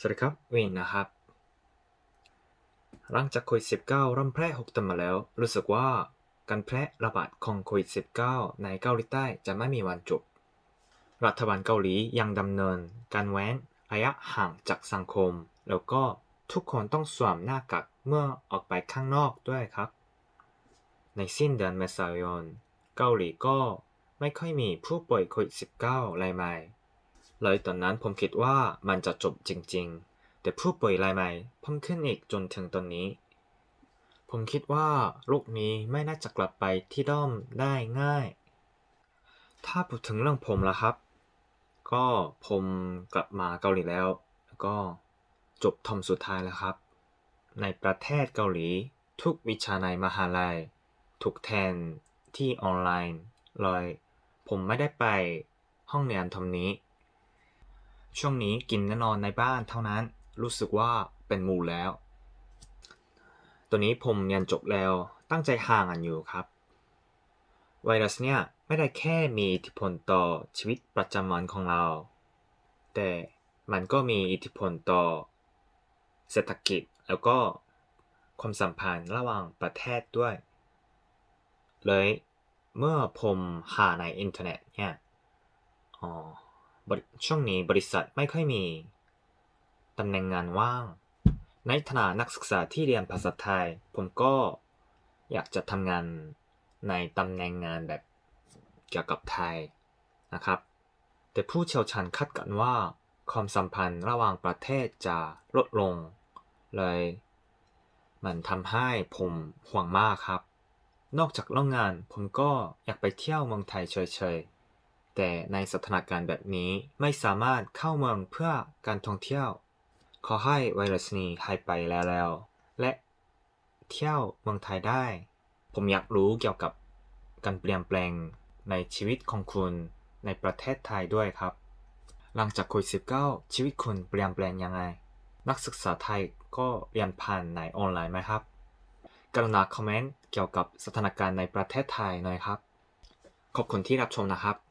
สวัสดีครับวินนะครับ หลังจากโควิด 19เริ่มแพร่หกตันมาแล้ว รู้สึกว่าการแพร่ระบาดของโควิด 19 ในเกาหลีใต้จะไม่มีวันจบ รัฐบาลเกาหลียังดำเนิน การเว้นระยะห่างจากสังคม แล้วก็ทุกคนต้องสวมหน้ากากเมื่อออกไปข้างนอกด้วยครับ ในสิ้นเดือนเมษายน เกาหลีก็ไม่ค่อยมีผู้ป่วยโควิด 19 รายใหม่ เลยตอนนั้นผมคิดว่ามันจะจบจริงๆ แต่ผู้ป่วยรายใหม่เพิ่มขึ้นอีกจนถึงตอนนี้ ผมคิดว่าโรคนี้ไม่น่าจะกลับไปที่เดิมได้ง่าย ถ้าพูดถึงเรื่องผมล่ะครับ ก็ผมกลับมาเกาหลีแล้ว แล้วก็จบทอมสุดท้ายแล้วครับ ในประเทศเกาหลี ทุกวิชาในมหาลัยถูกแทนที่ออนไลน์เลยผมไม่ได้ไปห้องเรียนทอมนี้ ช่วงนี้กินและนอนในบ้านเท่านั้น รู้สึกว่าเป็นมูแล้ว ตัวนี้ผมเรียนจบแล้วตั้งใจห่างกันอยู่ครับ ไวรัสเนี่ยไม่ได้แค่มีอิทธิพลต่อชีวิตประจำวันของเรา แต่มันก็มีอิทธิพลต่อเศรษฐกิจแล้วก็ความสัมพันธ์ระหว่างประเทศด้วย เลยเมื่อผมหาในอินเทอร์เน็ตเนี่ย อ๋อ ช่วงนี้บริษัทไม่ค่อยมี ตำแหน่งงานว่าง ในฐานะนักศึกษาที่เรียนภาษาไทย ผมก็อยากจะทำงานในตำแหน่งงานแบบเกี่ยวกับไทยนะครับ แต่ผู้เชี่ยวชาญคาดกันว่า ความสัมพันธ์ระหว่างประเทศจะลดลง เลย มันทำให้ผมห่วงมากครับ นอกจากเรื่องงานผมก็อยากไปเที่ยวเมืองไทยเฉยๆ แต่ในสถานการณ์แบบนี้ไม่สามารถเข้าเมืองเพื่อการท่องเที่ยว ขอให้ไวรัสนี้หายไปแล้วๆและเที่ยวเมืองไทยได้ ผมอยากรู้เกี่ยวกับการเปลี่ยนแปลงในชีวิตของคุณในประเทศไทยด้วยครับ หลังจากโควิด19ชีวิตคุณเปลี่ยนแปลงยังไง นักศึกษาไทยก็เรียนผ่านในออนไลน์ไหมครับ กรุณาคอมเมนต์เกี่ยวกับสถานการณ์ในประเทศไทยหน่อยครับ ขอบคุณที่รับชมนะครับ